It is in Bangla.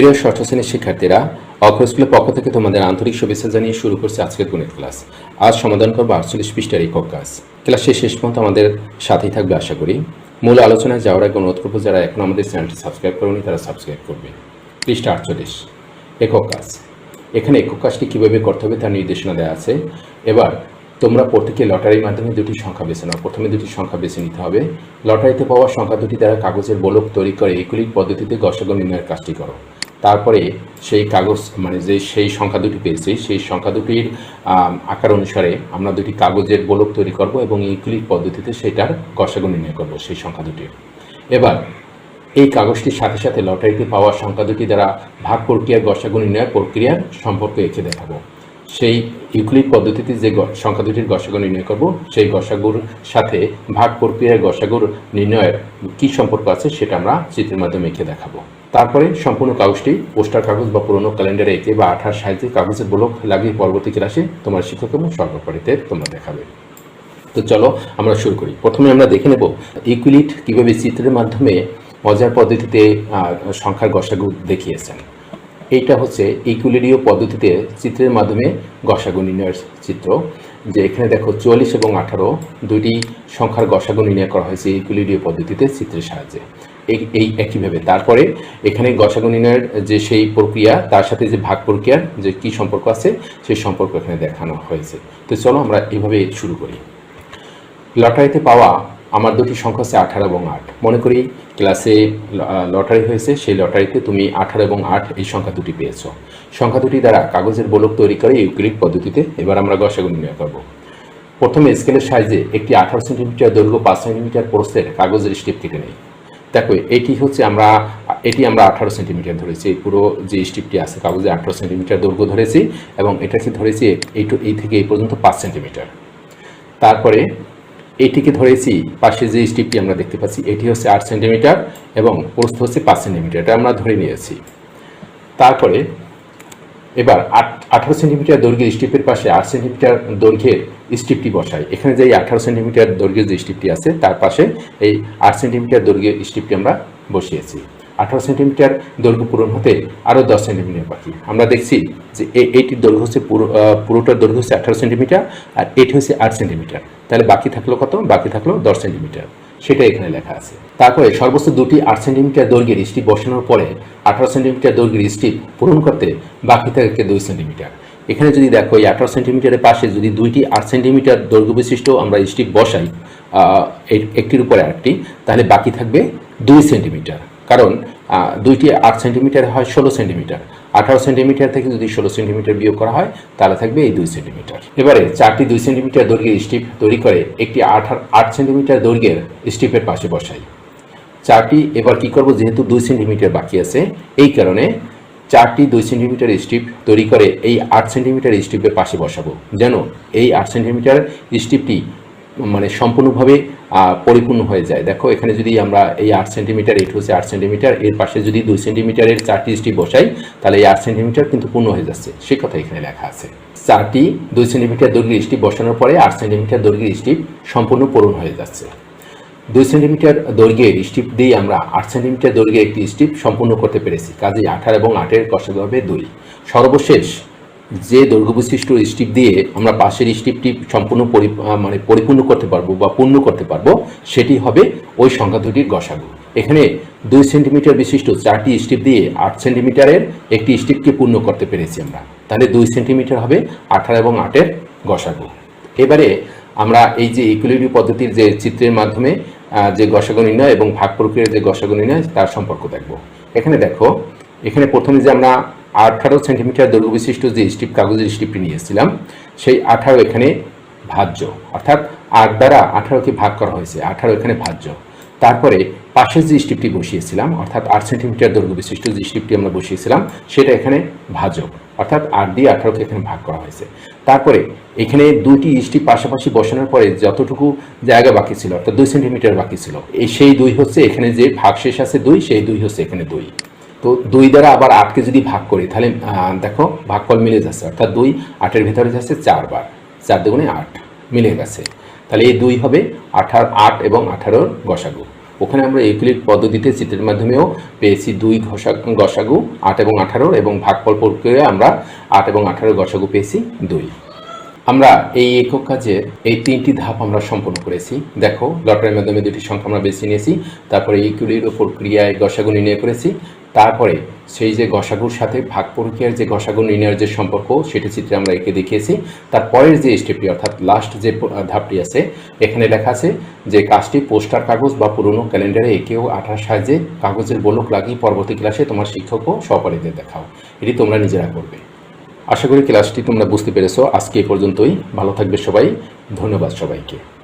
প্রিয় ষষ্ঠ শ্রেণির শিক্ষার্থীরা অক্ষর স্কুলের পক্ষ থেকে তোমাদের আন্তরিক শুভেচ্ছা জানিয়ে শুরু করছে আজকের গণিত ক্লাস। আজ সমাধান করব আটচল্লিশ পৃষ্ঠার একক কাজ ক্লাসের শেষ পর্যন্ত আমাদের সাথেই থাকবে আশা করি। মূল আলোচনায় যাওয়ার আগে অনুরোধ করব, যারা এখন আমাদের চ্যানেলটি সাবস্ক্রাইব করেনি, তারা সাবস্ক্রাইব করবে। পৃষ্ঠা আটচল্লিশ। একক কাজ এখানে একক কাজটি কীভাবে করতে হবে তার নির্দেশনা দেওয়া আছে। এবার তোমরা প্রত্যেকে লটারির মাধ্যমে দুটি সংখ্যা বেছে নাও। প্রথমে দুটি সংখ্যা বেছে নিতে হবে। লটারিতে পাওয়া সংখ্যা দুটি দ্বারা কাগজের বলক তৈরি করে এগুলির পদ্ধতিতে গসাগ নির্ণয়ের কাজটি করো। তারপরে সেই কাগজ মানে যে সেই সংখ্যা দুটি পেয়েছি, সেই সংখ্যা দুটির আকার অনুসারে আমরা দুটি কাগজের বলক তৈরি করব এবং এইগুলির পদ্ধতিতে সেটার গসাগ নির্ণয় করব সেই সংখ্যা দুটির। এবার, এই কাগজটির সাথে সাথে লটারিতে পাওয়া সংখ্যা দুটি দ্বারা ভাগ প্রক্রিয়ার গসাগু নির্ণয়ের প্রক্রিয়ার সম্পর্ক এঁকে দেখাবো। সেই ইউক্লিড পদ্ধতিতে যে সংখ্যা দুটির গসাগু নির্ণয় করব, সেই গসাগুর সাথে ভাগ প্রক্রিয়ার গসাগুর নির্ণয়ের কী সম্পর্ক আছে সেটা আমরা চিত্রের মাধ্যমে এঁকে দেখাবো। তারপরে সম্পূর্ণ কাগজটি, পোস্টার কাগজ বা পুরোনো ক্যালেন্ডারে এঁকে বা আঠার সাহায্যে কাগজের ব্লক লাগিয়ে পরবর্তী ক্লাসে তোমার শিক্ষক এবং সহপাঠীদের তোমরা দেখাবে। তো চলো আমরা শুরু করি। প্রথমে আমরা দেখে নেব ইকুইলিট কীভাবে চিত্রের মাধ্যমে মজার পদ্ধতিতে সংখ্যার গসাগু দেখিয়েছেন। এইটা হচ্ছে ইকুইলিডীয় পদ্ধতিতে চিত্রের মাধ্যমে গসাগু নির্ণয়ের চিত্র, যে এখানে দেখো চুয়াল্লিশ এবং আঠারো, দুইটি সংখ্যার গসাগু নির্ণয় করা হয়েছে ইকুইলিডীয় পদ্ধতিতে চিত্রের সাহায্যে। এই একইভাবে তারপরে এখানে গসাগু যে সেই প্রক্রিয়া, তার সাথে যে ভাগ প্রক্রিয়ার যে কি সম্পর্ক আছে, সেই সম্পর্ক এখানে দেখানো হয়েছে। তো চলো আমরা এইভাবে শুরু করি। লটারিতে পাওয়া আমার দুটি সংখ্যা হচ্ছে আঠারো এবং আট। মনে করি ক্লাসে লটারি হয়েছে, সেই লটারিতে তুমি আঠারো এবং আট এই সংখ্যা দুটি পেয়েছ। সংখ্যা দুটি দ্বারা কাগজের বলক তৈরি করে ইউক্লিড পদ্ধতিতে এবার আমরা গসাগু নির্ণয় করব। প্রথমে স্কেলের সাহায্যে একটি আঠারো সেন্টিমিটার দৈর্ঘ্য পাঁচ সেন্টিমিটার প্রস্থের কাগজের স্টেপ কেটে নেই। দেখো, এটি হচ্ছে আমরা, এটি আমরা আঠারো সেন্টিমিটার ধরেছি, পুরো যে স্টিপটি আছে কাগজে আঠারো সেন্টিমিটার দৈর্ঘ্য ধরেছি এবং এটাকে ধরেছি এই টু- এই থেকে এই পর্যন্ত পাঁচ সেন্টিমিটার। তারপরে এটিকে ধরেছি, পাশে যে স্টিপটি আমরা দেখতে পাচ্ছি, এটি হচ্ছে আট সেন্টিমিটার এবং প্রস্থ হচ্ছে পাঁচ সেন্টিমিটার, এটা আমরা ধরে নিয়েছি। তারপরে এবার আট আঠারো সেন্টিমিটার দৈর্ঘ্যের স্টিপের পাশে আট সেন্টিমিটার দৈর্ঘ্যের স্টিপটি বসাই। এখানে যে আঠারো সেন্টিমিটার দৈর্ঘ্যের যে স্টিপটি আছে, তার পাশে এই আট সেন্টিমিটার দৈর্ঘ্যের স্টিপটি আমরা বসিয়েছি। আঠারো সেন্টিমিটার দৈর্ঘ্য পূরণ হতে আরও দশ সেন্টিমিটার বাকি। আমরা দেখছি যে এইটির দৈর্ঘ্য হচ্ছে পুরো পুরোটার দৈর্ঘ্য হচ্ছে আঠারো সেন্টিমিটার আর এটি হচ্ছে আট সেন্টিমিটার। তাহলে বাকি থাকল কত? বাকি থাকল দশ সেন্টিমিটার। সেটা এখানে লেখা আছে। তারপরে সর্বোচ্চ দুটি আট সেন্টিমিটার দৈর্ঘ্যের স্টিপ বসানোর পরে আঠারো সেন্টিমিটার দৈর্ঘ্যের স্টিপ পূরণ করতে বাকি থাকে দুই সেন্টিমিটার। এখানে যদি দেখো এই আঠারো সেন্টিমিটারের পাশে যদি দুইটি আট সেন্টিমিটার দৈর্ঘ্য বিশিষ্ট আমরা স্টিপ বসাই একটির উপরে আরেকটি, তাহলে বাকি থাকবে দুই সেন্টিমিটার। কারণ দুইটি আট সেন্টিমিটার হয় ষোলো সেন্টিমিটার। আঠারো সেন্টিমিটার থেকে যদি ষোলো সেন্টিমিটার বিয়োগ করা হয়, তাহলে থাকবে এই দুই সেন্টিমিটার। এবারে চারটি দুই সেন্টিমিটার দৈর্ঘ্যের স্টিপ তৈরি করে একটি আট আট সেন্টিমিটার দৈর্ঘ্যের স্টিপের পাশে বসাই। চারটি, এবার কি করব? যেহেতু দুই সেন্টিমিটার বাকি আছে, এই কারণে চারটি দুই সেন্টিমিটার স্ট্রিপ তৈরি করে এই আট সেন্টিমিটার স্ট্রিপের পাশে বসাবো। যেন এই আট সেন্টিমিটার স্ট্রিপটি মানে সম্পূর্ণভাবে পরিপূর্ণ হয়ে যায়। দেখো, এখানে যদি আমরা এই আট সেন্টিমিটার এটি হচ্ছে আট সেন্টিমিটার এর পাশে যদি দুই সেন্টিমিটারের চারটি স্ট্রিপ বসাই, তাহলে এই আট সেন্টিমিটার কিন্তু পূর্ণ হয়ে যাচ্ছে। সে কথা এখানে লেখা আছে। চারটি দুই সেন্টিমিটার দৈর্ঘ্যের স্ট্রিপ বসানোর পরে আট সেন্টিমিটার দৈর্ঘ্যের স্ট্রিপ সম্পূর্ণ পূরণ হয়ে যাচ্ছে। দুই সেন্টিমিটার দৈর্ঘ্যের স্টিপ দিয়ে আমরা আট সেন্টিমিটার দৈর্ঘ্যের একটি স্টিপ সম্পূর্ণ করতে পেরেছি। কাজেই আঠারো এবং আটের কষাতে হবে দুই। সর্বশেষ যে দৈর্ঘ্য বিশিষ্ট স্টিপ দিয়ে আমরা পাশের স্টিপটি সম্পূর্ণ পরি মানে পরিপূর্ণ করতে পারব বা পূর্ণ করতে পারব, সেটি হবে ওই সংখ্যা দুটির গসাগু। এখানে দুই সেন্টিমিটার বিশিষ্ট চারটি স্টিপ দিয়ে আট সেন্টিমিটারের একটি স্টিপকে পূর্ণ করতে পেরেছি আমরা। তাহলে দুই সেন্টিমিটার হবে আঠারো এবং আটের গসাগু। এবারে আমরা এই যে ইকুইলিব্রিয়াম পদ্ধতির যে চিত্রের মাধ্যমে যে গসাগু নির্ণয় এবং ভাগ প্রক্রিয়ার যে গসাগু নির্ণয়, তার সম্পর্ক দেখব। এখানে দেখো, এখানে প্রথমে যে আমরা আঠারো সেন্টিমিটার দৈর্ঘ্য বিশিষ্ট যে স্টিপ কাগজের স্টিপটি নিয়েছিলাম, সেই আঠারো এখানে ভাজ্য। অর্থাৎ আট দ্বারা আঠারোকে ভাগ করা হয়েছে, আঠারো এখানে ভাজ্য। তারপরে পাশের যে স্টিপটি বসিয়েছিলাম, অর্থাৎ আট সেন্টিমিটার দৈর্ঘ্য বিশিষ্ট যে স্টিপটি আমরা বসিয়েছিলাম, সেটা এখানে ভাজক অর্থাৎ আট দিয়ে আঠারোকে এখানে ভাগ করা হয়েছে। তারপরে এখানে দুটি স্টিপ পাশাপাশি বসানোর পরে যতটুকু জায়গা বাকি ছিল, অর্থাৎ দুই সেন্টিমিটার বাকি ছিল, এই সেই দুই হচ্ছে এখানে যে ভাগ শেষ আছে দুই, সেই দুই হচ্ছে এখানে দুই। তো দুই দ্বারা আবার আটকে যদি ভাগ করি, তাহলে দেখো ভাগফল মিলে যাচ্ছে, অর্থাৎ দুই, আটের ভিতরে যাচ্ছে চারবার চার দুগুণে আট মিলে গেছে। তাহলে এই দুই হবে আঠার আট এবং আঠারোর গসাগু ওখানে আমরা ইউক্লিড পদ্ধতিতে চিত্রের মাধ্যমেও পেয়েছি দুই ঘষা গসাগু আট এবং আঠারোর এবং ভাগফল প্রক্রিয়ায় আমরা আট এবং আঠারো গসাগু পেয়েছি দুই। আমরা এই একক কাজে এই তিনটি ধাপ আমরা সম্পন্ন করেছি। দেখো, লটারির মাধ্যমে দুটি সংখ্যা আমরা বেছে নিয়েছি, তারপরে ইকুলির প্রক্রিয়ায় গসাগু নির্ণয় করেছি তারপরে সেই যে গসাগুর সাথে ভাগ প্রক্রিয়ার যে গসাগু নির্ণয়ের যে সম্পর্ক, সেটি চিত্রে আমরা এঁকে দেখিয়েছি। তারপরের যে স্টেপটি অর্থাৎ লাস্ট যে ধাপটি আছে, এখানে লেখা আছে যে কাজটি পোস্টার কাগজ বা পুরনো ক্যালেন্ডারে একেও আঠার সাহায্যে কাগজের বলক লাগিয়ে পরবর্তী ক্লাসে তোমার শিক্ষক ও সহপাঠীদের দেখাও। এটি তোমরা নিজেরা করবে। আশা করি ক্লাসটি তোমরা বুঝতে পেরেছ। আজকে এ পর্যন্তই। ভালো থাকবে সবাই। ধন্যবাদ সবাইকে।